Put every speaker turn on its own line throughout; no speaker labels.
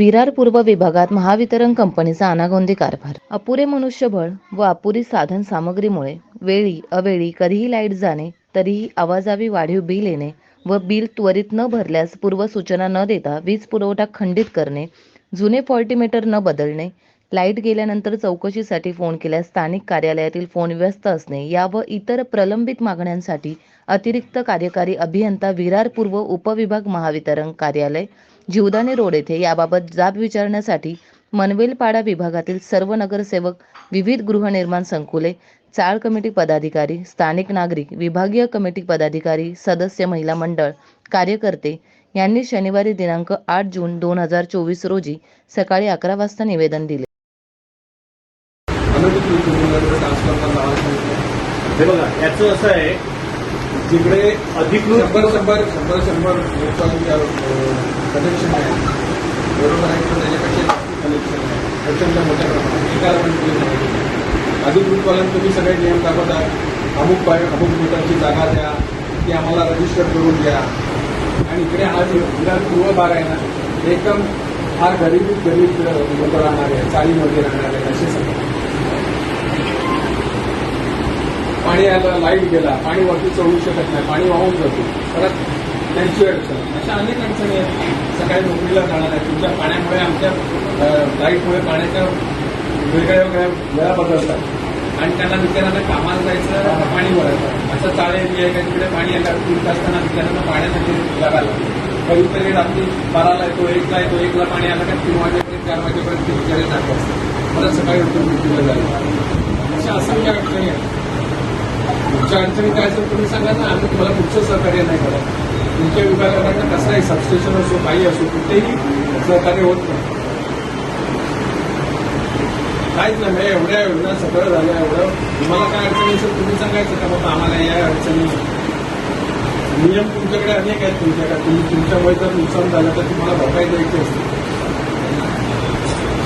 विरार पूर्व विभागात महावितरण कंपनीचा अनागोंदी कारभार. अपुरे मनुष्यबळ व अपुरी साधन सामग्रीमुळे वेळी अवेळी कधीही लाइट जाणे तरीही आवाजावी वाढीव बिल येणे व बिल त्वरित न भरल्यास पूर्वसूचना न देता वीज पुरवठा खंडित करणे जुने फॉल्टीमीटर न बदलणे लाइट गेल्यानंतर चौकशीसाठी फोन केल्यास स्थानिक कार्यालयातील फोन व्यस्त असणे या व इतर प्रलंबित मागण्यांसाठी अतिरिक्त कार्यकारी अभियंता विरार पूर्व उपविभाग महावितरण कार्यालय जीवदाने रोड येथे याबाबत जाब विचारण्यासाठी मनवेलपाडा विभागातील सर्व नगरसेवक विविध गृहनिर्माण संकुले चाळ कमिटी पदाधिकारी स्थानिक नागरिक विभागीय कमिटी पदाधिकारी सदस्य महिला मंडळ कार्यकर्ते यांनी शनिवारी दिनांक आठ जून दोन हजार चोवीस रोजी सकाळी अकरा वाजता निवेदन दिले
हे बघा याचं असं आहे जिकडे अधिकृत
शंभर शंभर शंभर शंभर लोकांच्या कनेक्शन आहे. बरोबर आहे पण त्याच्यापेक्षा जास्त कनेक्शन आहे. प्रचंड मोठ्या प्रमाणात. एकाला पण तुम्ही नाही अधिकृतवाल्यानं तुम्ही सगळे नियम दाखवत आहे अमुक पाय अमुक मीटरची जागा द्या. ती आम्हाला रजिस्टर करून द्या. आणि इकडे हा जो पूर्व भाग आहे ना एकदम फार गरीब गरीब लोक राहणार आहे चाळीमध्ये राहणार आहे असे सगळे पाणी आलं लाइट गेला पाणी वरती चढू शकत नाही पाणी वाहून जातो. परत त्यांची अडचण. अशा अनेक अडचणी आहेत. सकाळी नोकरीला जाणार आहे. तुमच्या पाण्यामुळे आमच्या अं, लाईटमुळे पाण्याच्या वेगळ्या वेगळ्या वेळा बदलतात. आणि त्यांना विचारांना कामाला जायचं पाणी भरायचं. असं चाळ एरिया आहे का? तिकडे पाणी येणार. तीन असताना विचारांना पाण्यासाठी लागायला. कधीतरी रात्री बाराला येतो एकला येतो एकला पाणी आलं का तीन वाजेपर्यंत चार वाजेपर्यंत विचारे जात असतात सकाळी उठून ड्युटीला जायला अशा असंख्य अडचणी आहेत. तुमच्या अडचणी काय असेल तुम्ही सांगा ना. आम्ही तुम्हाला पुढचं सहकार्य नाही करत. तुमच्या विभागाकडनं कसलाही सबस्टेशन असो काही असो कुठेही सहकार्य होत नाही. काहीच नाही म्हणजे एवढ्या योजना सगळं झाल्या एवढं. तुम्हाला काय अडचणी असेल तुम्ही सांगायचं का बाबा आम्हाला या अडचणी नियम तुमच्याकडे अनेक आहेत तुमच्याकडे. तुम्ही तुमच्यामुळे जर नुकसान झालं तर तुम्हाला भरपाई द्यायची असते.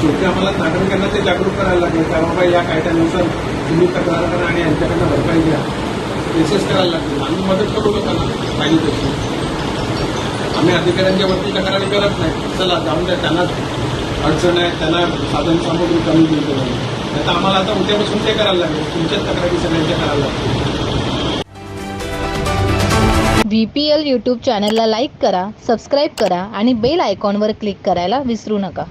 शेवटी आम्हाला नागरिकांना ते जागरूक करायला लागेल का बाबा या कायद्यानुसार तुम्ही तक्रार करा आणि यांच्याकडनं भरपाई द्या. केसेस करायला लागतील आम्ही मदत करू लोकांना पाहिजे तशी आम्ही अधिकाऱ्यांच्या वरती तक्रारी करत नाही. चला जाऊन द्या त्यांना अडचण आहे त्यांना साधन सामग्री कमी दिली नाही आता आम्हाला आता उद्यापासून ते करायला लागेल. तुमच्याच तक्रारी सगळ्यांच्या करायला लागतील.
व्ही यूट्यूब चॅनलला लाईक करा सबस्क्राईब करा आणि बेल आयकॉनवर क्लिक करायला विसरू नका.